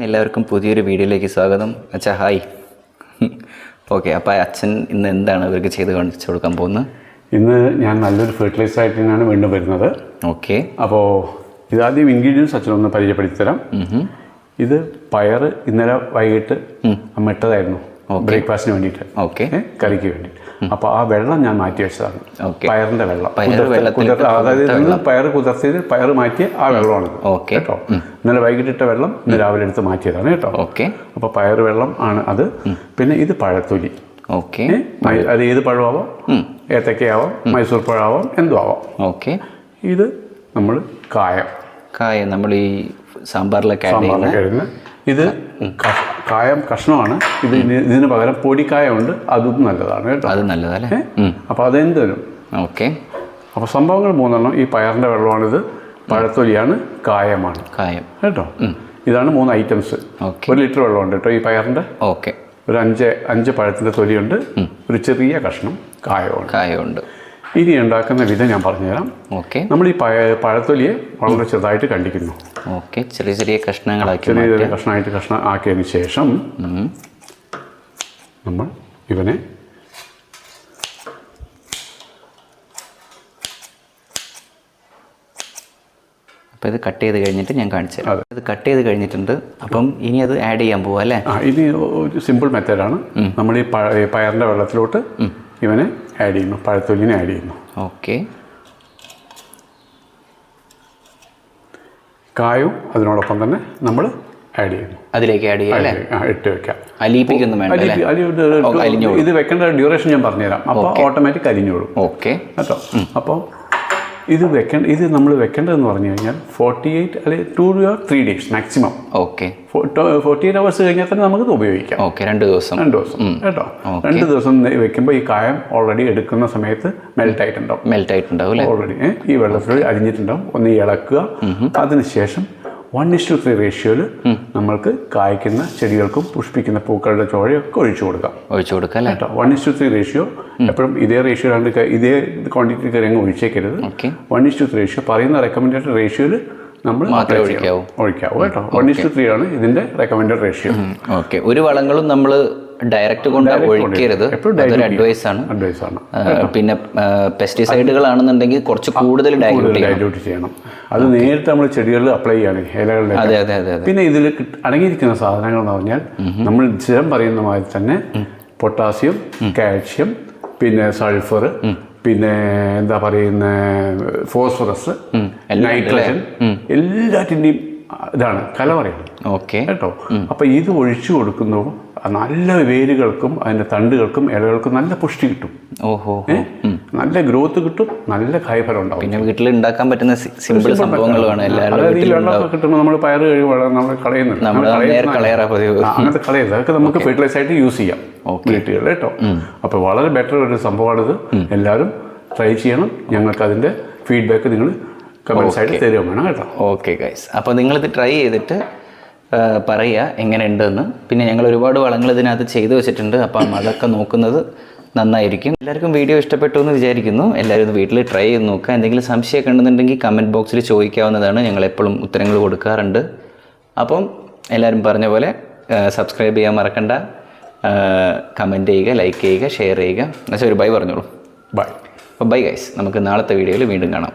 എല്ലാവർക്കും പുതിയൊരു വീഡിയോയിലേക്ക് സ്വാഗതം. അച്ഛാ ഹായ്. ഓക്കെ അപ്പോൾ അച്ഛൻ ഇന്ന് എന്താണ് ഇവർക്ക് ചെയ്ത് കാണിച്ചു കൊടുക്കാൻ പോകുന്നത്? ഇന്ന് ഞാൻ നല്ലൊരു ഫെർട്ടിലൈസർ ആയിട്ട് തന്നെയാണ് വീണ്ടും വരുന്നത്. ഓക്കെ. അപ്പോൾ ഇതാദ്യം ഇൻഗ്രീഡിയൻസ് അച്ഛനൊന്ന് പരിചയപ്പെടുത്തി തരാം. ഇത് പയർ ഇന്നലെ വൈകിട്ട് അമ്മ ഇട്ടതായിരുന്നു ബ്രേക്ക്ഫാസ്റ്റിന് വേണ്ടിയിട്ട്. ഓക്കെ. കറിക്ക് വേണ്ടി അപ്പോൾ ആ വെള്ളം ഞാൻ മാറ്റി വെച്ചതാണ്. പയറിന്റെ വെള്ളം. കുതിർത്ത- അതായത് ഇന്ന് പയർ കുതിർത്തിയത് പയർ മാറ്റിയ ആ വെള്ളമാണ്. ഓക്കെ. കേട്ടോ? ഇന്നലെ വൈകിട്ടിട്ട വെള്ളം ഇന്ന് രാവിലെ എടുത്ത് മാറ്റിയതാണ് കേട്ടോ. ഓക്കെ. അപ്പോൾ പയർ വെള്ളം ആണ് അത്. പിന്നെ ഇത് പഴത്തൊലി ഓക്കെ. അത് ഏത് പഴമാവാം? ഏത്തക്കയാവാം മൈസൂർ പഴമാവാം എന്തോ ആവാം ഓക്കെ. ഇത് നമ്മൾ കായം. കായം നമ്മൾ ഈ സാമ്പാറിലൊക്കെ സാമ്പാറിലൊക്കെ ഇത് കായം കഷ്ണമാണ്. ഇത് ഇതിന് പകരം പൊടിക്കായമുണ്ട്. അതും നല്ലതാണ് കേട്ടോ. അത് നല്ലതല്ലേ? അപ്പോൾ അതെന്തരും ഓക്കെ. അപ്പോൾ സംഭവങ്ങൾ മൂന്നെണ്ണം. ഈ പയറിന്റെ വെള്ളമാണിത്. പഴത്തൊലിയാണ് കായമാണ്. കായം. കേട്ടോ? ഇതാണ് മൂന്ന് ഐറ്റംസ്. ഒരു ലിറ്റർ വെള്ളമുണ്ട് കേട്ടോ ഈ പയറിന്റെ ഓക്കെ. ഒരു അഞ്ച് അഞ്ച് പഴത്തിന്റെ തൊലിയുണ്ട്. ഒരു ചെറിയ കഷ്ണം കായമുണ്ട് കായമുണ്ട് ഇനി ഉണ്ടാക്കുന്ന വിധം ഞാൻ പറഞ്ഞുതരാം. ഓക്കെ. നമ്മൾ ഈ പഴ പഴത്തൊലിയെ വളരെ ചെറുതായിട്ട് കണ്ടിക്കുന്നു ഓക്കെ. ചെറിയ ചെറിയ കഷ്ണങ്ങളാക്കി ചെറിയ ചെറിയ കഷ്ണമായിട്ട് കഷ്ണം ആക്കിയതിന് ശേഷം നമ്മൾ ഇവനെ അപ്പോൾ ഇത് കട്ട് ചെയ്ത് കഴിഞ്ഞിട്ട് ഞാൻ കാണിച്ചു അത്. ഇത് കട്ട് ചെയ്ത് കഴിഞ്ഞിട്ടുണ്ട്. അപ്പം ഇനി അത് ആഡ് ചെയ്യാൻ പോവാ അല്ലേ? ഇത് ഇനി ഒരു സിമ്പിൾ മെത്തേഡാണ് നമ്മൾ ഈ പയറിന്റെ വെള്ളത്തിലോട്ട് ഇവനെ ആഡ് ചെയ്യുന്നു പഴത്തൊലിനെ ആഡ് ചെയ്യുന്നു. ഓക്കെ കായും അതിനോടൊപ്പം തന്നെ നമ്മൾ ആഡ് ചെയ്യുന്നു. അതിലേക്ക് ആഡ് ചെയ്യാം ഇട്ട് വെക്കാം. അലിയിപ്പിക്കൊന്നും ഇത് വെക്കേണ്ട ഡ്യൂറേഷൻ ഞാൻ പറഞ്ഞുതരാം. അപ്പോൾ ഓട്ടോമാറ്റിക് അലിഞ്ഞോളും. ഓക്കെ കേട്ടോ? അപ്പോൾ ഇത് വെക്കേണ്ട ഇത് നമ്മൾ വെക്കേണ്ടതെന്ന് പറഞ്ഞു കഴിഞ്ഞാൽ ഫോർട്ടി എയ്റ്റ് അല്ലെങ്കിൽ two or three days maximum okay forty eight hours കഴിഞ്ഞാൽ തന്നെ നമുക്കിത് ഉപയോഗിക്കാം. ഓക്കെ രണ്ട് ദിവസം. രണ്ട് ദിവസം കേട്ടോ? രണ്ട് ദിവസം വെക്കുമ്പോൾ ഈ കായം ഓൾറെഡി എടുക്കുന്ന സമയത്ത് മെൽറ്റ് ആയിട്ടുണ്ടാവും. മെൽറ്റ് ആയിട്ടുണ്ടാവും ഓൾറെഡി ഈ വെള്ളത്തിൽ അരിഞ്ഞിട്ടുണ്ടാവും. ഒന്ന് ഇളക്കുക. അതിനുശേഷം വൺ ഇഷ്ടു ത്രീ റേഷ്യോയിൽ നമ്മൾക്ക് കായ്ക്കുന്ന ചെടികൾക്കും പുഷ്പിക്കുന്ന പൂക്കളുടെ ചോഴയൊക്കെ ഒഴിച്ചു കൊടുക്കാം. ഒഴിച്ചു കൊടുക്കാം അല്ലേ? കേട്ടോ? വൺ ഇഷ്ടു ത്രീ റേഷ്യോ എപ്പോഴും ഇതേ റേഷ്യോ രണ്ട് ഇതേ ക്വാണ്ടിറ്റി കയറി അങ്ങ് ഒഴിച്ചേക്കരുത്. One is to three ratio പറയുന്ന റെക്കമെൻഡഡ് റേഷ്യോയിൽ നമ്മൾ ചെയ്യണം. ഒഴിക്കാവൂ. ഒഴിക്കാവൂ കേട്ടോ? വൺ ഇഷ്ടു ത്രീ ആണ് ഇതിന്റെ റെക്കമെൻഡഡ് റേഷ്യോ ഓക്കെ. ഒരു വളങ്ങളും നമ്മൾ ഡയറക്റ്റ് കൊണ്ട് ഒഴിക്കരുത് അതൊരു അഡ്വൈസ് ആണ്. അഡ്വൈസ് ആണ്. പിന്നെ പെസ്റ്റിസൈഡുകളാണെന്നുണ്ടെങ്കിൽ കുറച്ച് കൂടുതൽ ഡൈല്യൂട്ട് ചെയ്യണം. അത് നേരിട്ട് നമ്മൾ ചെടികളിൽ അപ്ലൈ ചെയ്യണം ഇലകളിൽ അതെ അതെ അതെ പിന്നെ ഇതിൽ അടങ്ങിയിരിക്കുന്ന സാധനങ്ങൾ എന്ന് പറഞ്ഞാൽ നമ്മൾ സ്ഥിരം പറയുന്ന മാതിരി തന്നെ പൊട്ടാസ്യം കാൽഷ്യം പിന്നെ സൾഫർ പിന്നെ എന്താ പറയുന്ന ഫോസ്ഫറസ് നൈട്രജൻ എല്ലാറ്റിന്റെയും ഇതാണ് കലവറയാണ്. ഓക്കെ. കേട്ടോ? അപ്പോൾ ഇത് ഒഴിച്ചു കൊടുക്കുമ്പോൾ നല്ല വേരുകൾക്കും അതിന്റെ തണ്ടുകൾക്കും ഇലകൾക്കും നല്ല പുഷ്ടി കിട്ടും. ഓഹോ നല്ല ഗ്രോത്ത് കിട്ടും നല്ല കായ്ഫലം ഉണ്ടാവും. പിന്നെ വീട്ടിൽ ഉണ്ടാക്കാൻ പറ്റുന്ന സിമ്പിൾ സംഭവങ്ങളാണ് എല്ലാവരുടെ അതായത് ഈ വെള്ളമൊക്കെ കിട്ടുമ്പോൾ നമ്മൾ പയർ കഴിവ് നമ്മൾ കളയുന്നുണ്ട് അങ്ങനത്തെ കളയരുത്. അതൊക്കെ നമുക്ക് ഫെർട്ടിലൈസ് ആയിട്ട് യൂസ് ചെയ്യാം വീട്ടുകളിൽ കേട്ടോ. അപ്പോൾ വളരെ ബെറ്റർ ഒരു സംഭവമാണിത്. എല്ലാവരും ട്രൈ ചെയ്യണം. ഞങ്ങൾക്ക് അതിന്റെ ഫീഡ്ബാക്ക് നിങ്ങൾ കമൻസ് ആയിട്ട് തരുക വേണം കേട്ടോ. ഓക്കെ ഗൈസ് അപ്പോൾ നിങ്ങളിത് ട്രൈ ചെയ്തിട്ട് പറയുക എങ്ങനെയുണ്ടെന്ന്. പിന്നെ ഞങ്ങൾ ഒരുപാട് വളങ്ങൾ ഇതിനകത്ത് ചെയ്തു വെച്ചിട്ടുണ്ട്. അപ്പം അതൊക്കെ നോക്കുന്നത് നന്നായിരിക്കും. എല്ലാവർക്കും വീഡിയോ ഇഷ്ടപ്പെട്ടു എന്ന് വിചാരിക്കുന്നു. എല്ലാവരും ഇത് വീട്ടിൽ ട്രൈ ചെയ്ത് നോക്കുക. എന്തെങ്കിലും സംശയമൊക്കെ ഉണ്ടെന്നുണ്ടെങ്കിൽ കമന്റ് ബോക്സിൽ ചോദിക്കാവുന്നതാണ്. ഞങ്ങൾ എപ്പോഴും ഉത്തരങ്ങൾ കൊടുക്കാറുണ്ട്. അപ്പം എല്ലാവരും പറഞ്ഞ പോലെ സബ്സ്ക്രൈബ് ചെയ്യാൻ മറക്കണ്ട. കമന്റ് ചെയ്യുക ലൈക്ക് ചെയ്യുക ഷെയർ ചെയ്യുക. എന്നുവെച്ചാൽ ഒരു ബൈ പറഞ്ഞോളൂ. ബൈ. അപ്പോൾ ബൈ ഗൈസ്. നമുക്ക് നാളത്തെ വീഡിയോയിൽ വീണ്ടും കാണാം.